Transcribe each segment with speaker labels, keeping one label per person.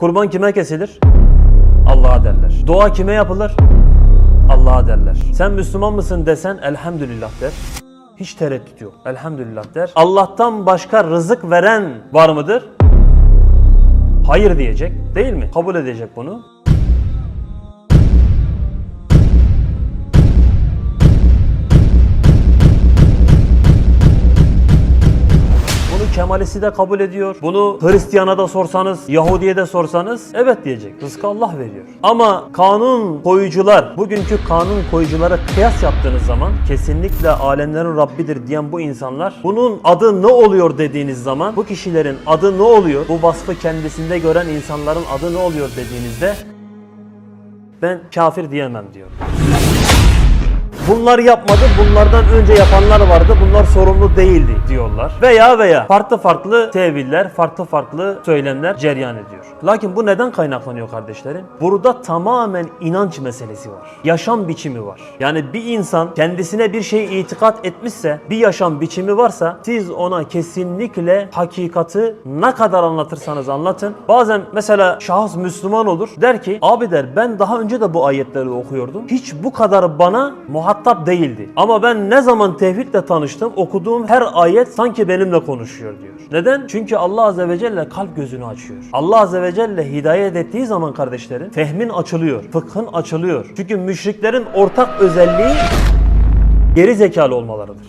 Speaker 1: Kurban kime kesilir? Allah'a derler. Dua kime yapılır? Allah'a derler. Sen Müslüman mısın desen elhamdülillah der. Hiç tereddüt yok. Elhamdülillah der. Allah'tan başka rızık veren var mıdır? Hayır diyecek değil mi? Kabul edecek bunu. Kemalisi de kabul ediyor. Bunu Hristiyana da sorsanız, Yahudi'ye de sorsanız evet diyecek. Rızkı Allah veriyor. Ama kanun koyucular, bugünkü kanun koyuculara kıyas yaptığınız zaman kesinlikle alemlerin Rabbidir diyen bu insanlar bunun adı ne oluyor dediğiniz zaman bu kişilerin adı ne oluyor? Bu vasfı kendisinde gören insanların adı ne oluyor dediğinizde ben kafir diyemem diyor. Bunlar yapmadı, bunlardan önce yapanlar vardı, bunlar sorumlu değildi diyorlar. Veya veya farklı farklı teviller, farklı farklı söylemler cereyan ediyor. Lakin bu neden kaynaklanıyor kardeşlerim? Burada tamamen inanç meselesi var. Yaşam biçimi var. Yani bir insan kendisine bir şey itikat etmişse, bir yaşam biçimi varsa siz ona kesinlikle hakikati ne kadar anlatırsanız anlatın. Bazen mesela şahıs Müslüman olur. Der ki abi der ben daha önce de bu ayetleri okuyordum. Hiç bu kadar bana muhatap değildi. Ama ben ne zaman tevhidle tanıştım okuduğum her ayet sanki benimle konuşuyor diyor. Neden? Çünkü Allah Azze ve Celle kalp gözünü açıyor. Allah Azze ve Celle hidayet ettiği zaman kardeşlerim fehmin açılıyor, fıkhın açılıyor. Çünkü müşriklerin ortak özelliği geri zekalı olmalarıdır.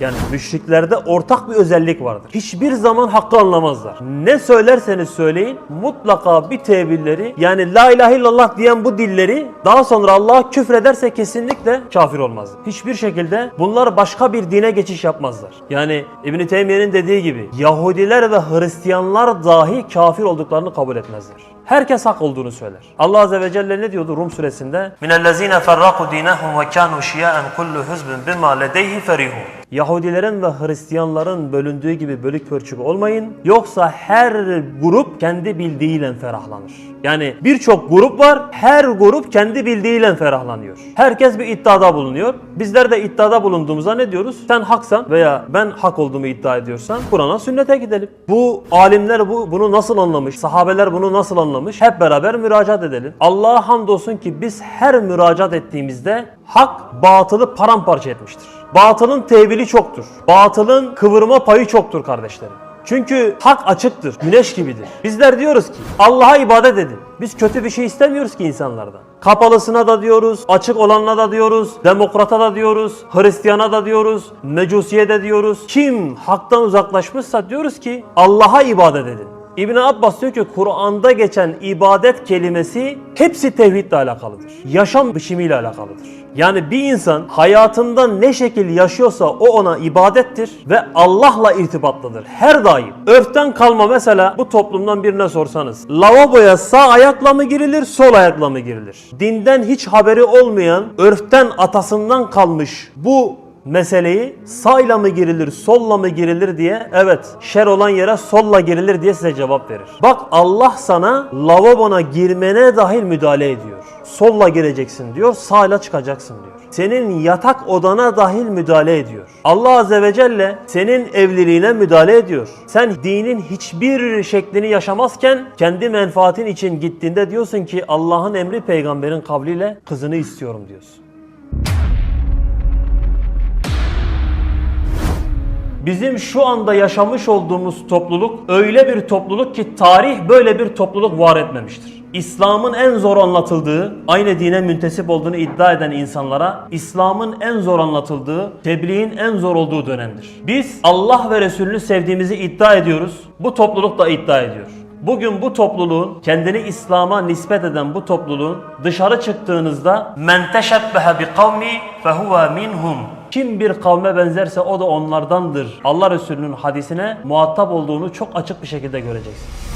Speaker 1: Yani müşriklerde ortak bir özellik vardır. Hiçbir zaman hakkı anlamazlar. Ne söylerseniz söyleyin mutlaka bir tevilleri yani la ilahe illallah diyen bu dilleri daha sonra Allah'a küfrederse kesinlikle kafir olmaz. Hiçbir şekilde bunlar başka bir dine geçiş yapmazlar. Yani İbn Teymiye'nin dediği gibi Yahudiler ve Hristiyanlar dahi kafir olduklarını kabul etmezler. Herkes hak olduğunu söyler. Allah Azze ve Celle ne diyordu Rum suresinde? Ferraku dinahum ve kanu şiyaen kullu huzbin bima ledeyhi ferihun. Yahudilerin ve Hristiyanların bölündüğü gibi bölük pörçük olmayın. Yoksa her grup kendi bildiğiyle ferahlanır. Yani birçok grup var. Her grup kendi bildiğiyle ferahlanıyor. Herkes bir iddiada bulunuyor. Bizler de iddiada bulunduğumuzda ne diyoruz? Sen haksan veya ben hak olduğumu iddia ediyorsan Kur'an'a sünnete gidelim. Bu alimler bu bunu nasıl anlamış? Sahabeler bunu nasıl anlamış? Hep beraber müracaat edelim. Allah'a hamdolsun ki biz her müracaat ettiğimizde hak batılı paramparça etmiştir. Batılın tevili çoktur. Batılın kıvırma payı çoktur kardeşlerim. Çünkü hak açıktır, güneş gibidir. Bizler diyoruz ki Allah'a ibadet edin. Biz kötü bir şey istemiyoruz ki insanlardan. Kapalısına da diyoruz, açık olanına da diyoruz, demokrata da diyoruz, Hristiyana da diyoruz, mecusiye de diyoruz. Kim haktan uzaklaşmışsa diyoruz ki Allah'a ibadet edin. İbn Abbas diyor ki Kur'an'da geçen ibadet kelimesi hepsi tevhidle alakalıdır. Yaşam biçimiyle alakalıdır. Yani bir insan hayatında ne şekil yaşıyorsa o ona ibadettir ve Allah'la irtibatlıdır. Her daim. Örften kalma mesela bu toplumdan birine sorsanız. Lavaboya sağ ayakla mı girilir, sol ayakla mı girilir? Dinden hiç haberi olmayan, örften atasından kalmış bu meseleyi sağla mı girilir, solla mı girilir diye evet şer olan yere solla girilir diye size cevap verir. Bak Allah sana lavabona girmene dahil müdahale ediyor. Solla gireceksin diyor, sağla çıkacaksın diyor. Senin yatak odana dahil müdahale ediyor. Allah Azze ve Celle senin evliliğine müdahale ediyor. Sen dinin hiçbir şeklini yaşamazken kendi menfaatin için gittiğinde diyorsun ki Allah'ın emri peygamberin kavliyle kızını istiyorum diyorsun. Bizim şu anda yaşamış olduğumuz topluluk öyle bir topluluk ki tarih böyle bir topluluk var etmemiştir. İslam'ın en zor anlatıldığı, aynı dine müntesip olduğunu iddia eden insanlara İslam'ın en zor anlatıldığı, tebliğin en zor olduğu dönemdir. Biz Allah ve Resulünü sevdiğimizi iddia ediyoruz. Bu topluluk da iddia ediyor. Bugün bu topluluğun kendini İslam'a nispet eden bu topluluğun dışarı çıktığınızda men teşebbehe bi kavmi fehuve minhum kim bir kavme benzerse o da onlardandır. Allah Resulü'nün hadisine muhatap olduğunu çok açık bir şekilde göreceksiniz.